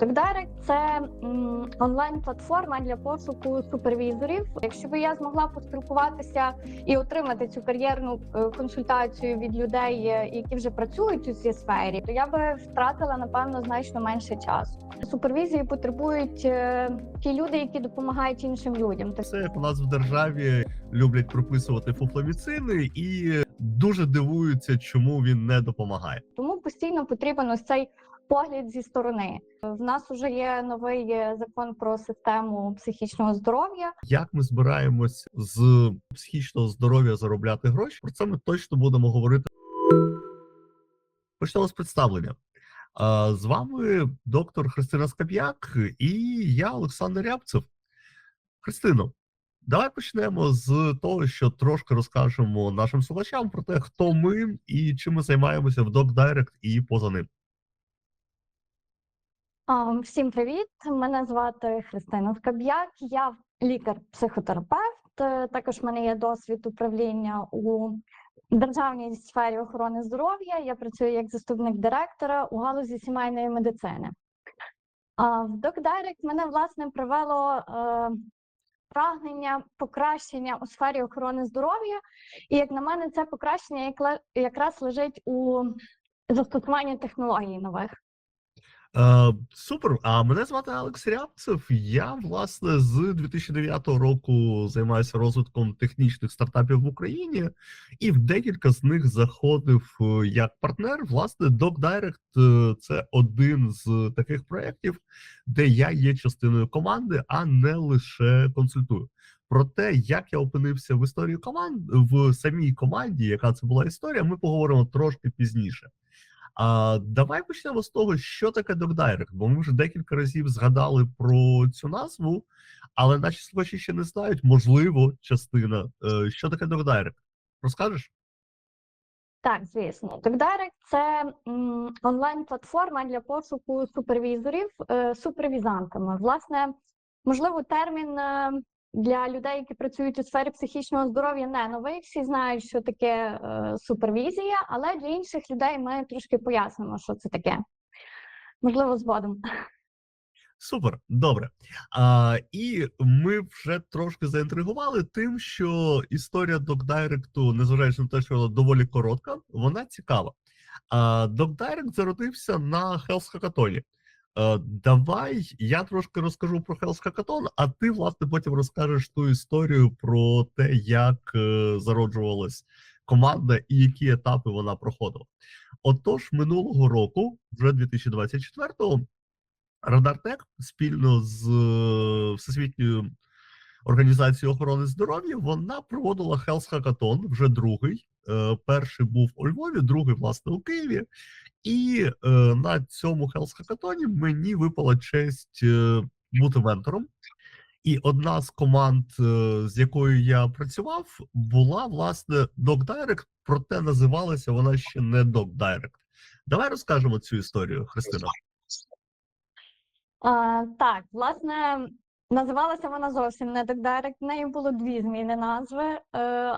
TalkDirect – це онлайн-платформа для пошуку супервізорів. Якщо би я змогла поспілкуватися і отримати цю кар'єрну е, консультацію від людей, е, які вже працюють у цій сфері, то я би втратила напевно значно менше часу. Супервізії потребують е, ті люди, які допомагають іншим людям. Це як у нас в державі люблять прописувати фуфломіцини і дуже дивуються, чому він не допомагає. Тому постійно потрібен ось цей погляд зі сторони. В нас вже є новий е, закон про систему психічного здоров'я. Як ми збираємось з психічного здоров'я заробляти гроші? Про це ми точно будемо говорити. Почнемо з представлення. З вами доктор Христина Скап'як і я, Олександр Рябцев. Христино, давай почнемо з того, що трошки розкажемо нашим слухачам про те, хто ми і чим ми займаємося в DocDirect і поза ним. Всім привіт! Мене звати Христина Скаб'як. Я лікар-психотерапевт. Також в мене є досвід управління у державній сфері охорони здоров'я. Я працюю як заступник директора у галузі сімейної медицини. В DocDirect мене власне привело е, прагнення покращення у сфері охорони здоров'я. І як на мене, це покращення якраз лежить у застосуванні технологій нових. Е, супер. А мене звати Алекс Рябцев. Я власне з 2009 року займаюся розвитком технічних стартапів в Україні, і в декілька з них заходив е, як партнер. Власне, DocDirect е, – це один з таких проєктів, де я є частиною команди, а не лише консультую. Про те, як я опинився в історії команд в самій команді, яка це була історія, ми поговоримо трошки пізніше. А давай почнемо з того, що таке DocDirect, бо ми вже декілька разів згадали про цю назву, але наші слухачі ще не знають, можливо, частина, е, що таке DocDirect. Розкажеш? Так, звісно. TalkDirect – це онлайн-платформа для пошуку супервізорів е, супервізантами. Власне, можливо, термін е, для людей, які працюють у сфері психічного здоров'я, не новий. Всі знають, що таке е, супервізія, але для інших людей ми трошки пояснимо, що це таке. Можливо, згодом. Супер, добре. А, і ми вже трошки заінтригували тим, що історія DocDirect, незважаючи на те, що вона доволі коротка, вона цікава. А, DocDirect зародився на. Е, Давай я трошки розкажу про Hell's Hackathon, а ти, власне, потім розкажеш ту історію про те, як е, зароджувалась команда і які етапи вона проходила. Отож, минулого року, вже 2024-го, Радартек спільно з е, Всесвітньою організацією охорони здоров'я вона проводила Health Hackathon, вже другий. Е, Перший був у Львові, другий, власне, у Києві. І е, на цьому Health Hackathon мені випала честь е, бути ментором. І одна з команд, з якою я працював, була власне DocDirect, проте називалася вона ще не DocDirect. Давай розкажемо цю історію, Христина. А, так, власне, називалася вона зовсім не TalkDirect, в неї було дві зміни назви, е,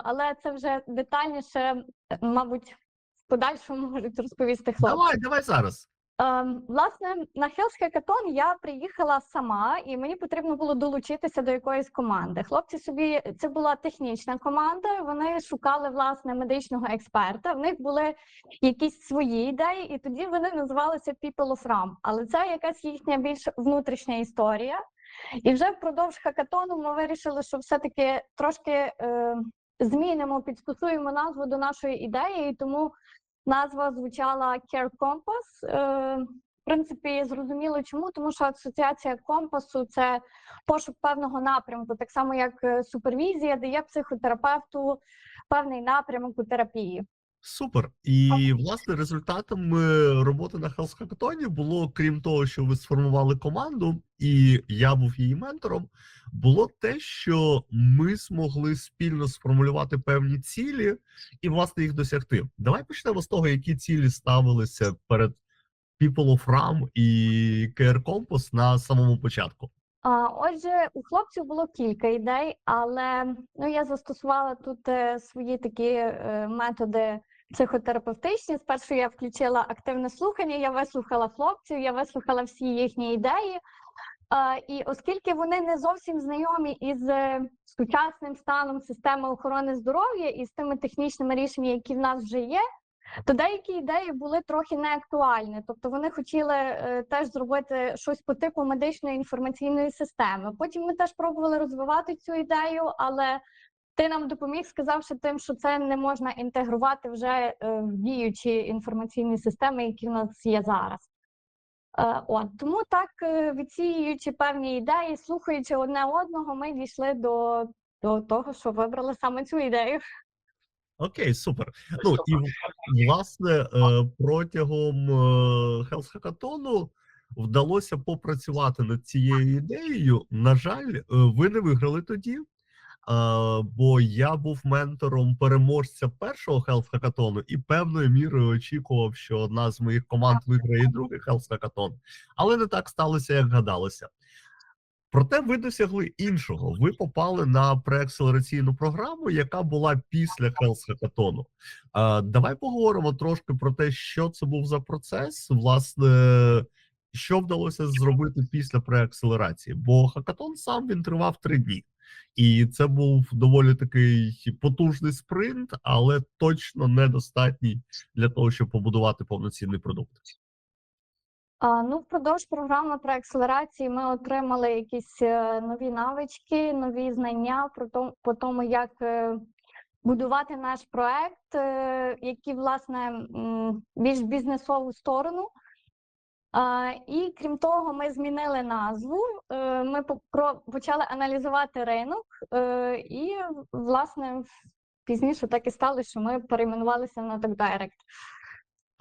але це вже детальніше, е, мабуть, в подальшому можуть розповісти хлопці. Давай, давай зараз. Ем, Власне, на Health Hackathon я приїхала сама, і мені потрібно було долучитися до якоїсь команди. Хлопці собі це була технічна команда. Вони шукали власне медичного експерта. В них були якісь свої ідеї, і тоді вони називалися People of RAM. Але це якась їхня більш внутрішня історія. І вже впродовж хакатону ми вирішили, що все-таки трошки е, змінимо, підстосуємо назву до нашої ідеї, і тому назва звучала Care Compass. Е, в принципі, зрозуміло чому, тому що асоціація компасу це пошук певного напрямку, так само як е, супервізія дає психотерапевту певний напрямок у терапії. Супер. І власне результатом е, роботи на Hackathon було, крім того, що ви сформували команду, і я був її ментором, було те, що ми змогли спільно сформулювати певні цілі і власне їх досягти. Давай почнемо з того, які цілі ставилися перед People of RAM і Care Compass на самому початку. А, Отже, у хлопців було кілька ідей, але ну я застосувала тут е, свої такі е, методи психотерапевтичні. Спершу я включила активне слухання, я вислухала хлопців, я вислухала всі їхні ідеї. І оскільки вони не зовсім знайомі із е, сучасним станом системи охорони здоров'я і з тими технічними рішеннями, які в нас вже є, то деякі ідеї були трохи неактуальні. Тобто вони хотіли е, теж зробити щось по типу медичної інформаційної системи. Потім ми теж пробували розвивати цю ідею, але ти нам допоміг, сказавши тим, що це не можна інтегрувати вже е, в діючі інформаційні системи, які в нас є зараз. Е, От тому так, е, відсіюючи певні ідеї, слухаючи одне одного, ми дійшли до, до того, що вибрали саме цю ідею. Окей, супер. Ну і власне протягом Health Hackathon вдалося попрацювати над цією ідеєю. На жаль, ви не виграли тоді. Бо я був ментором переможця першого Health Hackathon і певною мірою очікував, що одна з моїх команд виграє другий Health Hackathon. Але не так сталося, як гадалося. Проте ви досягли іншого. Ви попали на преакселераційну програму, яка була після. А, Давай поговоримо трошки про те, що це був за процес, власне, що вдалося зробити після преакселерації. Бо хакатон сам він тривав три дні, і це був доволі такий потужний спринт, але точно недостатній для того, щоб побудувати повноцінний продукт. А, ну, впродовж програми про акселерації ми отримали якісь е, нові навички, нові знання про то, по тому, як е, будувати наш проект, е, які, власне, більш бізнесову сторону. І крім того, ми змінили назву. е, Ми по- почали аналізувати ринок, е, і, власне, пізніше так і сталося, що ми перейменувалися на DocDirect.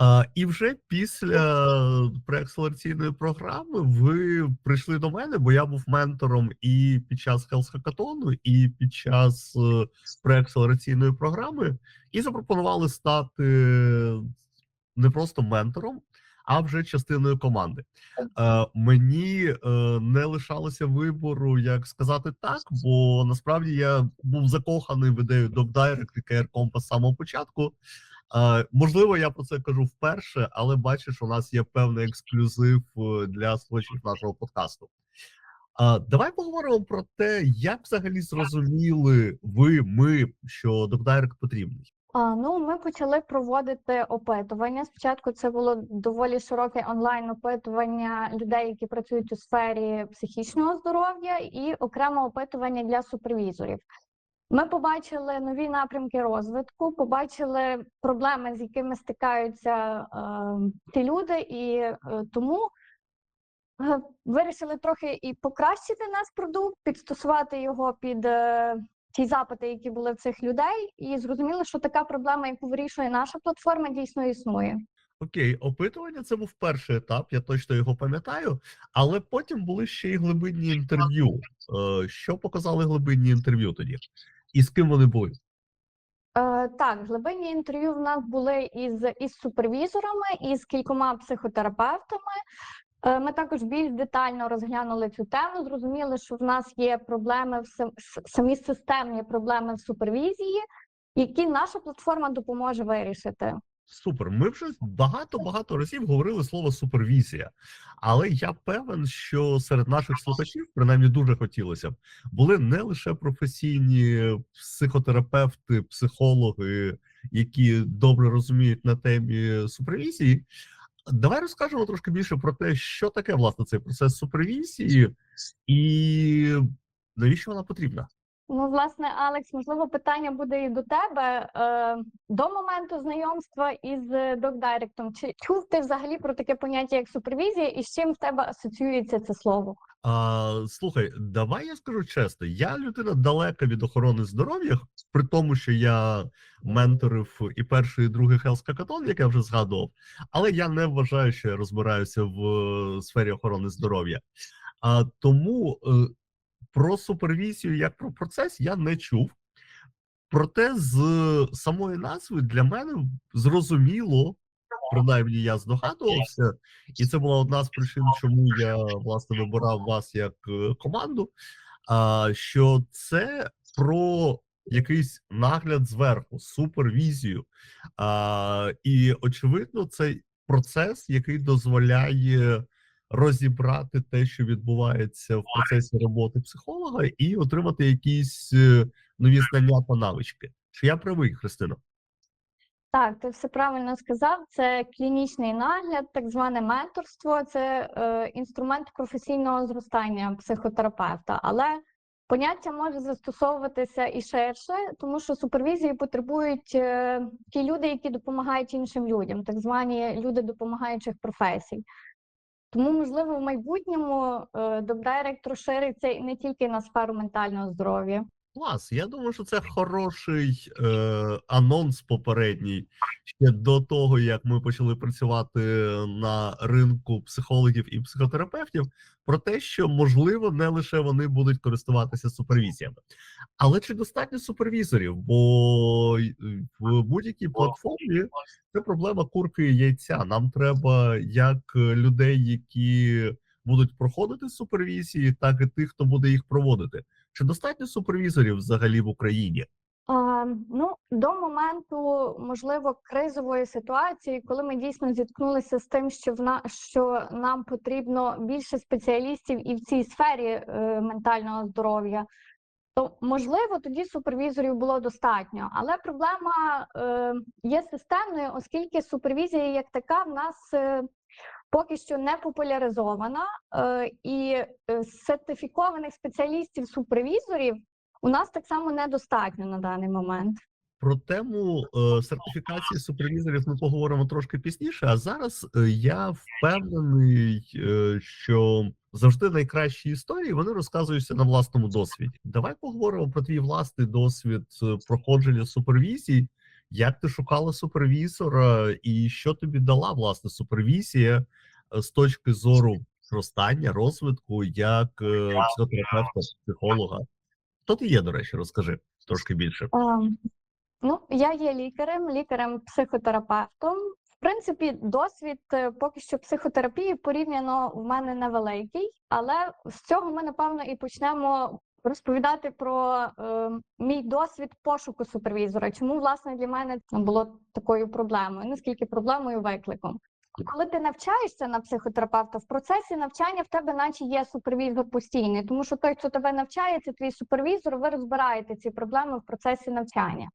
А, і вже після преакселераційної програми ви прийшли до мене, бо я був ментором і під час Health Hackathon, і під час е, преакселераційної програми, і запропонували стати не просто ментором, а вже частиною команди. Е, мені е, не лишалося вибору, як сказати так, бо насправді я був закоханий в ідею DocDirect і Care Compass з самого початку. Е, можливо, я про це кажу вперше, але бачиш, у нас є певний ексклюзив е, для слухачів нашого подкасту. Е, давай поговоримо про те, як взагалі зрозуміли ви, ми, що DocDirect потрібний. Ну, ми почали проводити опитування. Спочатку це було доволі широке онлайн опитування людей, які працюють у сфері психічного здоров'я, і окремо опитування для супервізорів. Ми побачили нові напрямки розвитку, побачили проблеми, з якими стикаються е, ці люди, і е, тому е, вирішили трохи і покращити наш продукт, підстосувати його під е, ті запити, які були в цих людей, і зрозуміли, що така проблема, яку вирішує наша платформа, дійсно існує. Окей, опитування це був перший етап, я точно його пам'ятаю, але потім були ще й глибинні інтерв'ю. Е, що показали глибинні інтерв'ю тоді? І з ким вони були? Е, так, глибинні інтерв'ю в нас були із, із супервізорами, із кількома психотерапевтами. Е, Ми також більш детально розглянули цю тему. Зрозуміли, що в нас є проблеми в самі системні проблеми в супервізії, які наша платформа допоможе вирішити. Супер. Ми вже багато-багато разів говорили слово супервізія, але я певен, що серед наших слухачів, принаймні дуже хотілося б, були не лише професійні психотерапевти, психологи, які добре розуміють на темі супервізії. Давай розкажемо трошки більше про те, що таке власне цей процес супервізії, і навіщо вона потрібна. Ну, власне, Алекс, можливо, питання буде і до тебе. Е, до моменту знайомства із докдайректом. чи чув ти взагалі про таке поняття як супервізія, і з чим в тебе асоціюється це слово? А, слухай, давай я скажу чесно, я людина далека від охорони здоров'я, при тому, що я менторив і перший, і другий Hackathon, як я вже згадував, але я не вважаю, що я розбираюся в е, сфері охорони здоров'я. А тому е, про супервізію як про процес я не чув. Проте з самої назви для мене зрозуміло, принаймні я здогадувався, і це була одна з причин, чому я власне вибирав вас як е, команду. Що це про якийсь нагляд зверху, супервізію. І очевидно, цей процес, який дозволяє розібрати те, що відбувається в процесі роботи психолога, і отримати якісь е, нові знання та навички. Чи я правий, Христина? Так, ти все правильно сказав. Це клінічний нагляд, так зване менторство, це е, інструмент професійного зростання психотерапевта. Але поняття може застосовуватися і ширше, тому що супервізії потребують е, ті люди, які допомагають іншим людям, так звані люди допомагаючих професій. Тому, можливо, в майбутньому е, Добдайрект розшириться і не тільки на сферу ментального здоров'я. Клас, я думаю, що це хороший е, анонс попередній ще до того, як ми почали працювати на ринку психологів і психотерапевтів, про те, що можливо не лише вони будуть користуватися супервізіями, але чи достатньо супервізорів? Бо в будь-якій платформі це проблема курки і яйця. Нам треба як е, людей, які будуть проходити супервізії, так і тих, хто буде їх проводити. Чи достатньо супервізорів взагалі в Україні? А, ну, до моменту, можливо, кризової ситуації, коли ми дійсно зіткнулися з тим, що в на що нам потрібно більше спеціалістів і в цій сфері е, ментального здоров'я, то можливо тоді супервізорів було достатньо. Але проблема е, є системною, оскільки супервізія як така в нас. Е, Поки що не популяризована, е, і е, сертифікованих спеціалістів-супервізорів у нас так само недостатньо на даний момент. Про тему е, сертифікації супервізорів ми поговоримо трошки пізніше. А зараз я впевнений, що завжди найкращі історії вони розказуються на власному досвіді. Давай поговоримо про твій власний досвід проходження супервізій. Як ти шукала супервізора, і що тобі дала власне супервізія е, з точки зору зростання, розвитку, як е, психотерапевта, психолога? Хто ти є, до речі, розкажи трошки більше. Ем, Ну, я є лікарем, лікарем-психотерапевтом. В принципі, досвід е, поки що психотерапії порівняно в мене невеликий, але з цього ми напевно і почнемо розповідати про е, мій досвід пошуку супервізора. Чому власне для мене це було такою проблемою? Наскільки проблемою викликом? Коли ти навчаєшся на психотерапевта, в процесі навчання в тебе, наче є супервізор постійний, тому що той, хто тебе навчає, це твій супервізор, ви розбираєте ці проблеми в процесі навчання.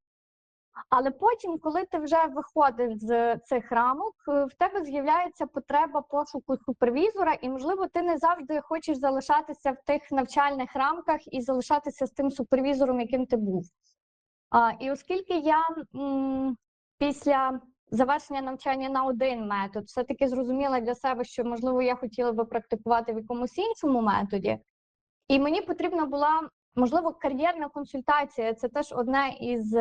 Але потім, коли ти вже виходиш з цих рамок, е, в тебе з'являється потреба пошуку супервізора, і, можливо, ти не завжди хочеш залишатися в тих навчальних рамках і залишатися з тим супервізором, яким ти був. А, і оскільки я м, після завершення навчання на один метод, все-таки зрозуміла для себе, що можливо я хотіла би практикувати в якомусь іншому методі, і мені потрібна була можливо кар'єрна консультація. Це теж одне із.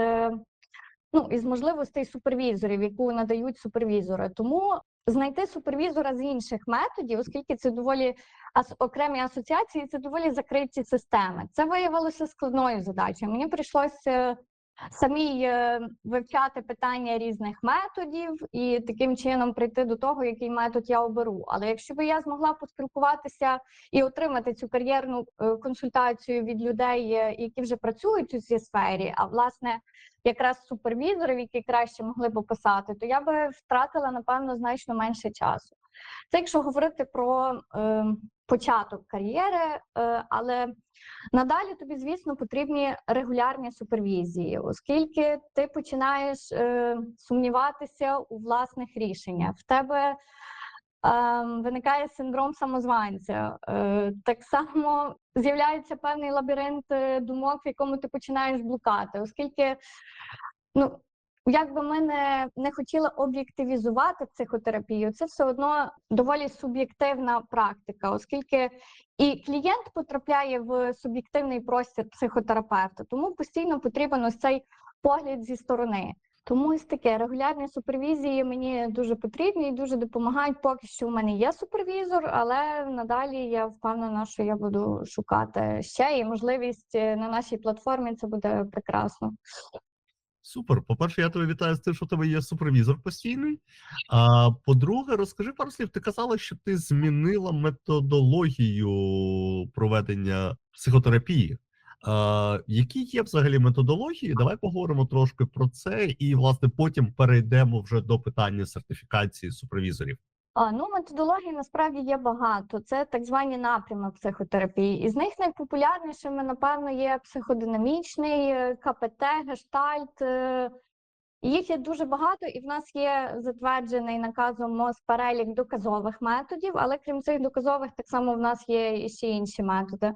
Ну, із можливостей супервізорів, яку надають супервізори. Тому знайти супервізора з інших методів, оскільки це доволі ас- окремі асоціації, це доволі закриті системи. Це виявилося складною задачею. Мені прийшлося самій е, вивчати питання різних методів і таким чином прийти до того, який метод я оберу. Але якщо би я змогла поспілкуватися і отримати цю кар'єрну е, консультацію від людей, е, які вже працюють у цій сфері, а власне якраз супервізорів, які краще могли б описати, то я би втратила напевно значно менше часу. Це якщо говорити про е, початок кар'єри, е, але надалі тобі, звісно, потрібні регулярні супервізії, оскільки ти починаєш е, сумніватися у власних рішеннях. В тебе ем, виникає синдром самозванця. Е, так само з'являється певний лабіринт е, думок, в якому ти починаєш блукати, оскільки ну. Як би ми не, не хотіли об'єктивізувати психотерапію, це все одно доволі суб'єктивна практика, оскільки і клієнт потрапляє в суб'єктивний простір психотерапевта, тому постійно потрібен ось цей погляд зі сторони. Тому ось таке регулярні супервізії мені дуже потрібні і дуже допомагають. Поки що в мене є супервізор, але надалі я впевнена, що я буду шукати ще і можливість е, на нашій платформі це буде прекрасно. Супер. По-перше, я тебе вітаю з тим, що в тебе є супервізор постійний. А по-друге, розкажи пару слів. Ти казала, що ти змінила методологію проведення психотерапії. А, які є взагалі методології? Давай поговоримо трошки про це, і власне потім перейдемо вже до питання сертифікації супервізорів. Ну, методологій насправді є багато. Це так звані напрями психотерапії. Із них найпопулярнішими, напевно, є психодинамічний, е, КПТ, гештальт. е, Їх є дуже багато, і в нас є затверджений наказом МОЗ перелік доказових методів, але крім цих доказових, так само в нас є і ще інші методи. Е,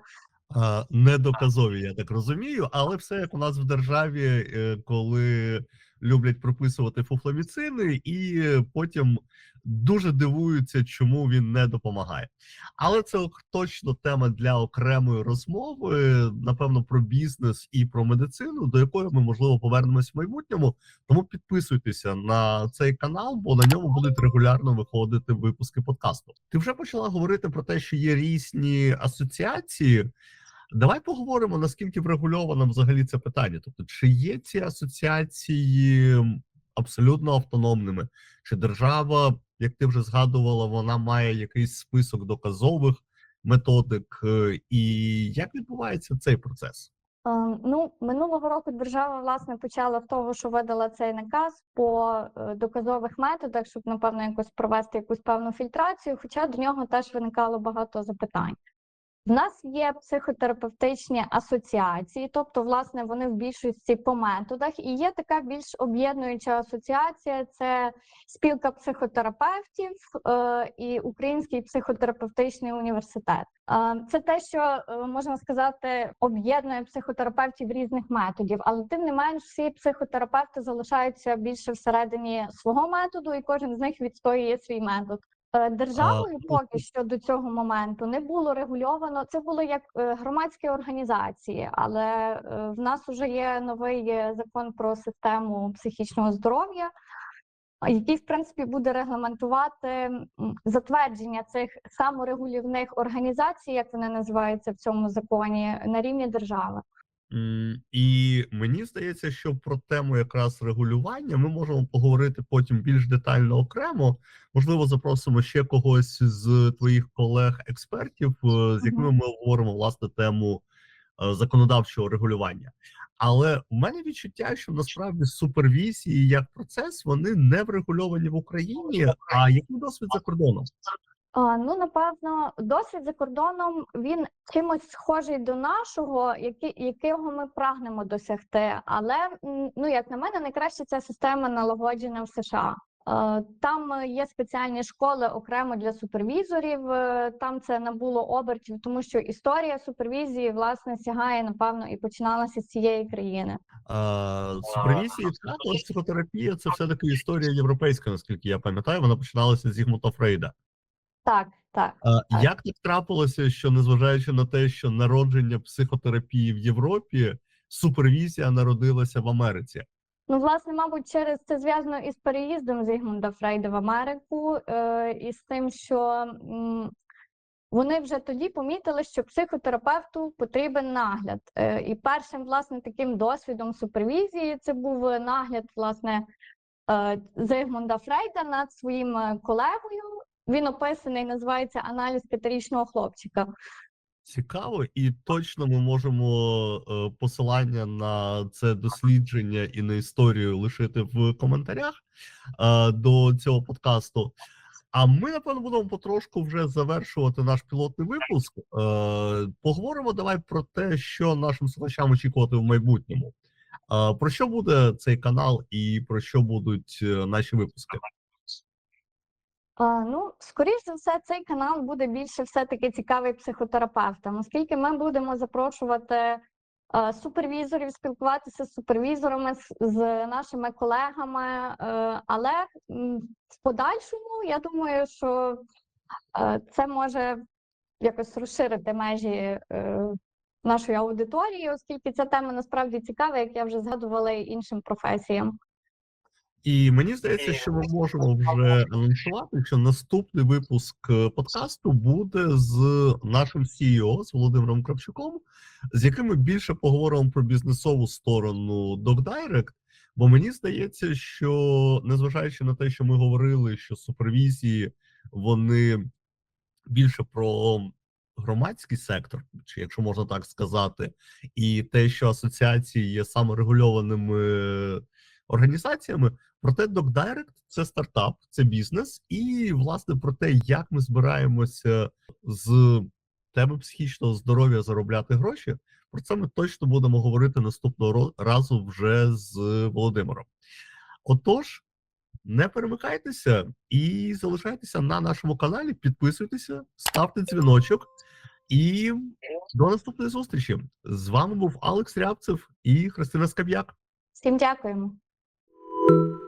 недоказові, я так розумію, але все як у нас в державі, е, коли люблять прописувати фуфломіцини, і потім дуже дивуються, чому він не допомагає. Але це точно тема для окремої розмови, напевно, про бізнес і про медицину, до якої ми можливо повернемось в майбутньому. Тому підписуйтеся на цей канал, бо на ньому будуть регулярно виходити випуски подкасту. Ти вже почала говорити про те, що є різні асоціації. Давай поговоримо, наскільки врегульовано взагалі це питання. Тобто, чи є ці асоціації абсолютно автономними, чи держава, як ти вже згадувала, вона має якийсь список доказових методик, е, і як відбувається цей процес? Е, Ну, минулого року держава власне почала в того, що видала цей наказ по е, доказових методах, щоб напевно якось провести якусь певну фільтрацію. Хоча до нього теж виникало багато запитань. В нас є психотерапевтичні асоціації, тобто, власне, вони в більшості по методах, і є така більш об'єднуюча асоціація це спілка психотерапевтів е, і Український психотерапевтичний університет. Е, Це те, що е, можна сказати, об'єднує психотерапевтів різних методів, але тим не менш, всі психотерапевти залишаються більше всередині свого методу, і кожен з них відстоює свій метод. Е, Державою поки що до цього моменту не було регульовано. Це було як е, громадські організації, але е, в нас вже є новий закон про систему психічного здоров'я, який в принципі буде регламентувати затвердження цих саморегулівних організацій, як вони називаються в цьому законі, на рівні держави. І мені здається, що про тему якраз регулювання ми можемо поговорити потім більш детально окремо. Можливо, запросимо ще когось з твоїх колег-експертів, е, з якими ми обговоримо власне тему е, законодавчого регулювання. Але у мене відчуття, що насправді супервізії як процес вони не врегульовані в Україні. А який досвід за кордоном? Ну, напевно, досвід за кордоном він чимось схожий до нашого, якого ми прагнемо досягти. Але ну, як на мене, найкраще ця система налагоджена в США. Е, Там є спеціальні школи окремо для супервізорів. е, Там це набуло обертів, тому що історія супервізії власне сягає, напевно, і починалася з цієї країни. А, супервізії та психотерапія це все таки історія європейська, наскільки я пам'ятаю. Вона починалася з Зігмунда Фрейда. Так, так. А, Так. Як так трапилося, що незважаючи на те, що народження психотерапії в Європі, супервізія народилася в Америці? Ну, власне, мабуть, через це зв'язано із переїздом Зігмунда Фрейда в Америку, е, і з тим, що м, вони вже тоді помітили, що психотерапевту потрібен нагляд. Е, і першим, власне, таким досвідом супервізії це був нагляд, власне, е, Зигмунда Фрейда над своїм е, колегою. Він описаний, називається аналіз п'ятирічного хлопчика. Цікаво, і точно ми можемо е, посилання на це дослідження і на історію лишити в коментарях е, до цього подкасту. А ми, напевно, будемо потрошку вже завершувати наш пілотний випуск. Е, поговоримо давай про те, що нашим слухачам очікувати в майбутньому. Про що буде цей канал і про що будуть наші випуски? Ну, скоріш за все, цей канал буде більше все-таки цікавий психотерапевтам, оскільки ми будемо запрошувати супервізорів, спілкуватися з супервізорами, з, нашими колегами. е, але в подальшому я думаю, що е, це може якось розширити межі е, нашої аудиторії, оскільки ця тема насправді цікава, як я вже згадувала іншим професіям. І мені здається, що ми можемо вже анонсувати, що наступний випуск е, подкасту буде з нашим CEO, з Володимиром Кравчуком, з яким ми більше поговоримо про бізнесову сторону DocDirect, Бо мені здається, що незважаючи на те, що ми говорили, що супервізії вони більше про громадський сектор, чи якщо можна так сказати, і те, що асоціації є саморегульованими організаціями, проте DocDirect – це стартап, це бізнес, і власне про те, як ми збираємося з теми психічного здоров'я заробляти гроші. Про це ми точно будемо говорити наступного разу вже з Володимиром. Отож, не перемикайтеся і залишайтеся на нашому каналі, підписуйтеся, ставте дзвіночок. І до наступної зустрічі. З вами був Алекс Рябцев і Христина Скаб'як. Всім дякуємо. you